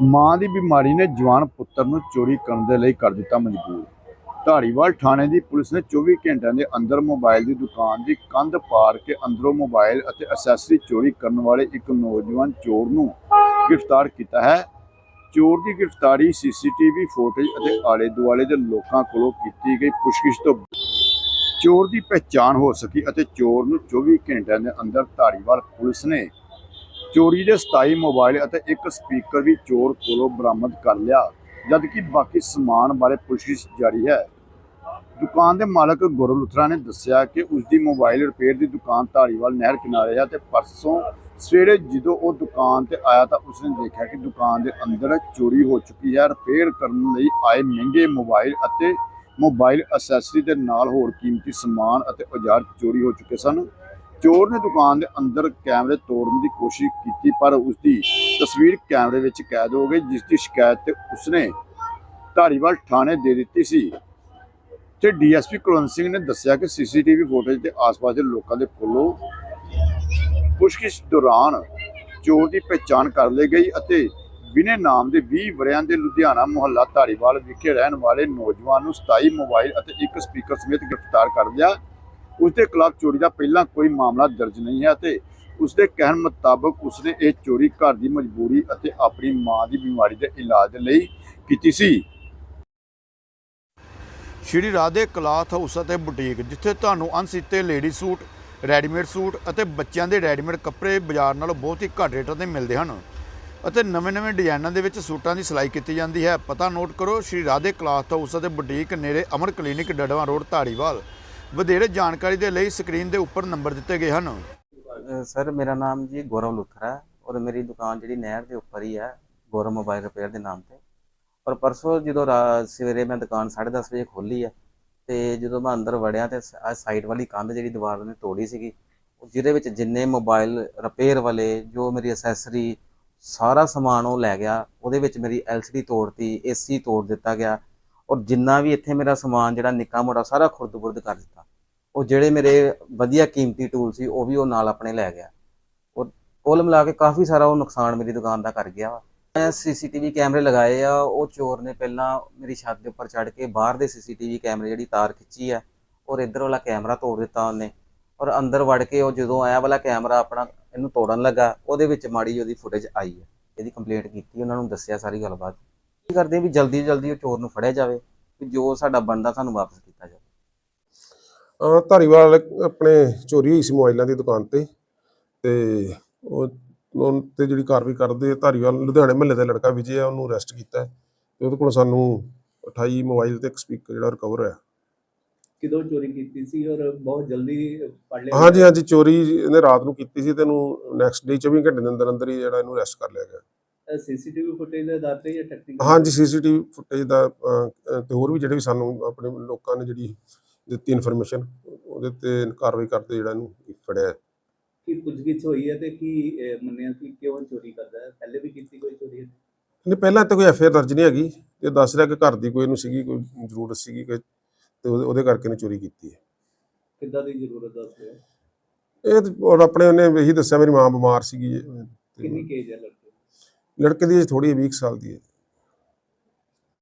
ਮਾਂ ਦੀ ਬਿਮਾਰੀ ਨੇ ਜਵਾਨ ਪੁੱਤਰ ਨੂੰ ਚੋਰੀ ਕਰਨ ਦੇ ਲਈ ਕਰ ਦਿੱਤਾ ਮਜਬੂਰ। ਧਾਰੀਵਾਲ ਥਾਣੇ ਦੀ ਪੁਲਿਸ ਨੇ 24 ਘੰਟਿਆਂ ਦੇ ਅੰਦਰ ਮੋਬਾਈਲ ਦੀ ਦੁਕਾਨ ਦੀ ਕੰਧ ਪਾਰ ਕੇ ਅੰਦਰੋਂ ਮੋਬਾਈਲ ਅਤੇ ਅਸੈਸਰੀ ਚੋਰੀ ਕਰਨ ਵਾਲੇ ਇੱਕ ਨੌਜਵਾਨ ਚੋਰ ਨੂੰ ਗ੍ਰਿਫਤਾਰ ਕੀਤਾ ਹੈ। ਚੋਰ ਦੀ ਗ੍ਰਿਫਤਾਰੀ ਸੀਸੀਟੀਵੀ ਫੁਟੇਜ ਅਤੇ ਆਲੇ ਦੁਆਲੇ ਦੇ ਲੋਕਾਂ ਕੋਲੋਂ ਕੀਤੀ ਗਈ ਪੁੱਛਗਿੱਛ ਤੋਂ ਚੋਰ ਦੀ ਪਛਾਣ ਹੋ ਸਕੀ ਅਤੇ ਚੋਰ ਨੂੰ 24 ਘੰਟਿਆਂ ਦੇ ਅੰਦਰ ਧਾਰੀਵਾਲ ਪੁਲਿਸ ਨੇ ਚੋਰੀ ਦੇ 27 ਮੋਬਾਈਲ ਅਤੇ ਇੱਕ ਸਪੀਕਰ ਵੀ ਚੋਰ ਕੋਲੋਂ ਬਰਾਮਦ ਕਰ ਲਿਆ, ਜਦਕਿ ਬਾਕੀ ਸਮਾਨ ਬਾਰੇ ਪੁੱਛਗਿੱਛ ਜਾਰੀ ਹੈ। ਦੁਕਾਨ ਦੇ ਮਾਲਕ ਗੁਰੂ ਲੁਥਰਾ ਨੇ ਦੱਸਿਆ ਕਿ ਉਸ ਦੀ ਮੋਬਾਈਲ ਰਿਪੇਅਰ ਦੀ ਦੁਕਾਨ ਧਾਰੀਵਾਲ ਨਹਿਰ ਕਿਨਾਰੇ ਹੈ ਤੇ ਪਰਸੋਂ ਸਵੇਰੇ ਜਦੋਂ ਉਹ ਦੁਕਾਨ ਤੇ ਆਇਆ ਤਾਂ ਉਸਨੇ ਦੇਖਿਆ ਕਿ ਦੁਕਾਨ ਦੇ ਅੰਦਰ ਚੋਰੀ ਹੋ ਚੁੱਕੀ ਹੈ। ਰਿਪੇਅਰ ਕਰਨ ਲਈ ਆਏ ਮਹਿੰਗੇ ਮੋਬਾਈਲ ਅਤੇ ਮੋਬਾਈਲ ਅਸੈਸਰੀ ਦੇ ਨਾਲ ਹੋਰ ਕੀਮਤੀ ਸਮਾਨ ਅਤੇ ਔਜ਼ਾਰ ਚੋਰੀ ਹੋ ਚੁੱਕੇ ਸਨ। ਚੋਰ ਨੇ ਦੁਕਾਨ ਦੇ ਅੰਦਰ ਕੈਮਰੇ ਤੋੜਨ ਦੀ ਕੋਸ਼ਿਸ਼ ਕੀਤੀ, ਪਰ ਉਸ ਦੀ ਤਸਵੀਰ ਕੈਮਰੇ ਵਿੱਚ ਕੈਦ ਹੋ ਗਈ ਜਿਸ ਦੀ ਸ਼ਿਕਾਇਤ ਤੇ ਉਸਨੇ ਧਾਰੀਵਾਲ ਥਾਣੇ ਦੇ ਦਿੱਤੀ ਸੀ। ਤੇ ਡੀਐਸਪੀ ਕੁਲਵੰਤ ਸਿੰਘ ਨੇ ਦੱਸਿਆ ਕਿ ਸੀਸੀਟੀਵੀ ਫੁਟੇਜ ਤੇ ਆਸ-ਪਾਸ ਦੇ ਲੋਕਾਂ ਦੇ ਕੋਲੋਂ ਪੁੱਛਗਿੱਛ ਦੌਰਾਨ ਚੋਰ ਦੀ ਪਛਾਣ ਕਰ ਲਈ ਗਈ ਅਤੇ ਬਿਨੇ ਨਾਮ ਦੇ 20 ਵਰਿਆਂ ਦੇ ਲੁਧਿਆਣਾ ਮੁਹੱਲਾ ਧਾਰੀਵਾਲ ਵਿਖੇ ਰਹਿਣ ਵਾਲੇ ਨੌਜਵਾਨ ਨੂੰ 27 ਮੋਬਾਈਲ ਅਤੇ ਇੱਕ ਸਪੀਕਰ ਸਮੇਤ ਗ੍ਰਿਫਤਾਰ ਕਰ ਲਿਆ। ਉਸ ਦੇ ਖਿਲਾਫ ਚੋਰੀ ਦਾ ਪਹਿਲਾਂ ਕੋਈ ਮਾਮਲਾ ਦਰਜ ਨਹੀਂ ਹੈ ਅਤੇ ਉਸ ਦੇ ਕਹਿਣ ਮੁਤਾਬਕ ਉਸਨੇ ਇਹ ਚੋਰੀ ਘਰ ਦੀ ਮਜਬੂਰੀ ਅਤੇ ਆਪਣੀ ਮਾਂ ਦੀ ਬਿਮਾਰੀ ਦੇ ਇਲਾਜ ਲਈ ਕੀਤੀ ਸੀ। ਸ਼੍ਰੀ ਰਾਧੇ ਕਲਾਥ ਹਾਊਸ ਅਤੇ ਬੁਟੀਕ, ਜਿੱਥੇ ਤੁਹਾਨੂੰ ਅਣਸੀਤੇ ਲੇਡੀ ਸੂਟ, ਰੈਡੀਮੇਡ ਸੂਟ ਅਤੇ ਬੱਚਿਆਂ ਦੇ ਰੈਡੀਮੇਡ ਕੱਪੜੇ ਬਾਜ਼ਾਰ ਨਾਲੋਂ ਬਹੁਤ ਹੀ ਘੱਟ ਰੇਟਾਂ ਤੇ ਮਿਲਦੇ ਹਨ ਅਤੇ ਨਵੇਂ-ਨਵੇਂ ਡਿਜ਼ਾਈਨਾਂ ਦੇ ਵਿੱਚ ਸੂਟਾਂ ਦੀ ਸਿਲਾਈ ਕੀਤੀ ਜਾਂਦੀ ਹੈ। ਪਤਾ ਨੋਟ ਕਰੋ, ਸ਼੍ਰੀ ਰਾਧੇ ਕਲਾਥ ਹਾਊਸ ਅਤੇ ਬੁਟੀਕ ਨੇੜੇ ਅਮਰ ਕਲੀਨਿਕ ਡੜਵਾ ਰੋਡ, ਧਾਰੀਵਾਲ। ਵਧੇਰੇ ਜਾਣਕਾਰੀ ਦੇ ਲਈ ਸਕਰੀਨ ਦੇ ਉੱਪਰ ਨੰਬਰ ਦਿੱਤੇ ਗਏ ਹਨ। ਸਰ, ਮੇਰਾ ਨਾਮ ਜੀ ਗੌਰਵ ਲੁਥਰਾ ਹੈ ਔਰ ਮੇਰੀ ਦੁਕਾਨ ਜਿਹੜੀ ਨਹਿਰ ਦੇ ਉੱਪਰ ਹੀ ਹੈ, ਗੌਰਵ ਮੋਬਾਈਲ ਰਿਪੇਅਰ ਦੇ ਨਾਮ ਤੇ। ਔਰ ਪਰਸੋਂ ਜਦੋਂ ਰਾ- ਸਵੇਰੇ ਮੈਂ ਦੁਕਾਨ 10:30 ਵਜੇ ਖੋਲੀ ਹੈ ਤੇ ਜਦੋਂ ਮੈਂ ਅੰਦਰ ਵੜਿਆ ਤੇ ਆ ਸਾਈਡ ਵਾਲੀ ਕੰਧ ਜਿਹੜੀ ਦੀਵਾਰ ਨੇ ਤੋੜੀ ਸੀਗੀ ਜਿਹਦੇ ਵਿੱਚ ਜਿੰਨੇ ਮੋਬਾਈਲ ਰਿਪੇਅਰ ਵਾਲੇ, ਜੋ ਮੇਰੀ ਅਸੈਸਰੀ ਸਾਰਾ ਸਮਾਨ ਉਹ ਲੈ ਗਿਆ, ਉਹਦੇ ਵਿੱਚ ਮੇਰੀ LCD ਤੋੜਤੀ AC ਤੋੜ ਦਿੱਤਾ ਗਿਆ ਔਰ ਜਿੰਨਾ ਵੀ ਇੱਥੇ ਮੇਰਾ ਸਮਾਨ ਜਿਹੜਾ ਨਿੱਕਾ ਮੋਟਾ ਸਾਰਾ ਖੁਰਦ-ਬੁਰਦ ਕਰ ਦਿੱਤਾ, ਉਹ ਜਿਹੜੇ ਮੇਰੇ ਵਧੀਆ ਕੀਮਤੀ ਟੂਲ ਸੀ, ਉਹ ਵੀ ਉਹ ਨਾਲ ਆਪਣੇ ਲੈ ਗਿਆ। ਔਰ ਕੁੱਲ ਮਿਲਾ ਕੇ ਕਾਫੀ ਸਾਰਾ ਉਹ ਨੁਕਸਾਨ ਮੇਰੀ ਦੁਕਾਨ ਦਾ ਕਰ ਗਿਆ ਵਾ। ਮੈਂ ਸੀਸੀਟੀਵੀ ਕੈਮਰੇ ਲਗਾਏ ਆ, ਉਹ ਚੋਰ ਨੇ ਪਹਿਲਾਂ ਮੇਰੀ ਛੱਤ ਦੇ ਉੱਪਰ ਚੜ੍ਹ ਕੇ ਬਾਹਰ ਦੇ ਸੀਸੀਟੀਵੀ ਕੈਮਰੇ ਜਿਹੜੀ ਤਾਰ ਖਿੱਚੀ ਆ, ਔਰ ਇੱਧਰ ਵਾਲਾ ਕੈਮਰਾ ਤੋੜ ਦਿੱਤਾ ਉਹਨੇ। ਔਰ ਅੰਦਰ ਵੜ ਕੇ ਉਹ ਜਦੋਂ ਆਇਆ ਵਾਲਾ ਕੈਮਰਾ ਆਪਣਾ ਇਹਨੂੰ ਤੋੜਨ ਲੱਗਾ, ਉਹਦੇ ਵਿੱਚ ਮਾੜੀ ਜਿਹੀ ਉਹਦੀ ਫੁਟੇਜ ਆਈ ਹੈ ਇਹਦੀ ਕੰਪਲੇਂਟ ਕੀਤੀ, ਉਹਨਾਂ ਨੂੰ ਦੱਸਿਆ ਸਾਰੀ ਗੱਲਬਾਤ। ਕਰਦੇ ਆ ਵੀ ਜਲਦੀ ਜਲਦੀ ਉਹ ਚੋਰ ਨੂੰ ਫੜਿਆ ਜਾਵੇ ਵੀ ਜੋ ਸਾਡਾ ਬਣਦਾ ਸਾਨੂੰ ਵਾਪਸ ਕੀਤਾ ਜਾਵੇ? ਅਹ ਧਾਰੀਵਾਲ ਆਪਣੇ ਚੋਰੀ ਹੋਈ ਸੀ ਮੋਬਾਈਲਾਂ ਦੀ ਦੁਕਾਨ ਤੇ ਤੇ ਉਹ ਉਹ ਤੇ ਜਿਹੜੀ ਕਾਰਵਾਈ ਕਰਦੇ ਆ, ਧਾਰੀਵਾਲ ਲੁਧਿਆਣੇ ਮਹੱਲੇ ਦਾ ਲੜਕਾ ਵਿਜੇ ਆ ਉਹਨੂੰ ਅਰੈਸਟ ਕੀਤਾ ਹੈ ਤੇ ਉਹਦੇ ਕੋਲ ਸਾਨੂੰ 28 ਮੋਬਾਈਲ ਤੇ ਇੱਕ ਸਪੀਕਰ ਜਿਹੜਾ ਰਿਕਵਰ ਹੋਇਆ। ਕਿਦੋਂ ਚੋਰੀ ਕੀਤੀ ਸੀ ਔਰ ਬਹੁਤ ਜਲਦੀ ਫੜ ਲਿਆ ਹਾਂਜੀ ਹਾਂਜੀ ਚੋਰੀ ਇਹਨੇ ਰਾਤ ਨੂੰ ਕੀਤੀ ਸੀ ਤੇ ਇਹਨੂੰ ਨੈਕਸਟ ਡੇ 24 ਘੰਟੇ ਦੇ ਅੰਦਰ ਅੰਦਰ ਹੀ ਜਿਹੜਾ ਇਹਨੂੰ ਅਰੈਸਟ ਕਰ ਲਿਆ ਗਿਆ। ਸੀਸੀਟੀਵੀ ਫੁਟੇਜ ਦੇ ਆਧਾਰ ਤੇ ਜਾਂ ਟੈਕਨੀਕਲ ਹਾਂਜੀ ਸੀਸੀਟੀਵੀ ਫੁਟੇਜ ਦਾ ਤੇ ਹੋਰ ਵੀ ਜਿਹੜੇ ਵੀ ਸਾਨੂੰ ਆਪਣੇ ਲੋਕਾਂ ਨੇ ਜਿਹੜੀ ਦਿੱਤੀ ਇਨਫੋਰਮੇਸ਼ਨ ਉਹਦੇ ਤੇ ਕਾਰਵਾਈ ਕਰਦੇ ਜਿਹੜਾ ਇਹਨੂੰ ਫੜਿਆ ਹੈ। ਕੀ ਪੁੱਛਗਿੱਛ ਹੋਈ ਹੈ ਤੇ ਕੀ ਅਹ, ਮੰਨਿਆ ਕਿ ਕਿਉਂ ਚੋਰੀ ਕਰਦਾ ਹੈ ਪਹਿਲੇ ਵੀ ਕੀਤੀ ਕੋਈ ਚੋਰੀ ਨਹੀਂ ਪਹਿਲਾਂ ਤਾਂ ਕੋਈ ਐਫਆਈਆਰ ਦਰਜ ਨਹੀਂ ਹੈਗੀ ਇਹ ਦੱਸ ਰਿਹਾ ਕਿ ਘਰ ਦੀ ਕੋਈ ਇਹਨੂੰ ਸੀਗੀ ਕੋਈ ਜ਼ਰੂਰਤ ਸੀਗੀ ਕਿ ਤੇ ਉਹਦੇ ਉਹਦੇ ਕਰਕੇ ਨੇ ਚੋਰੀ ਕੀਤੀ ਹੈ ਕਿੱਦਾਂ ਦੀ ਜ਼ਰੂਰਤ ਦੱਸ ਰਿਹਾ ਇਹ ਤਾਂ ਔਰ ਆਪਣੇ ਉਹਨੇ ਇਹੀ ਦੱਸਿਆ ਮੇਰੀ ਮਾਂ ਬਿਮਾਰ ਸੀਗੀ ਤੇ ਕਿੰਨੀ ਕੇਜ ਹੈ ਲੜਕੇ? ਲੜਕੇ ਦੀ ਥੋੜੀ 20 ਕੁ ਸਾਲ ਦੀ ਹੈ।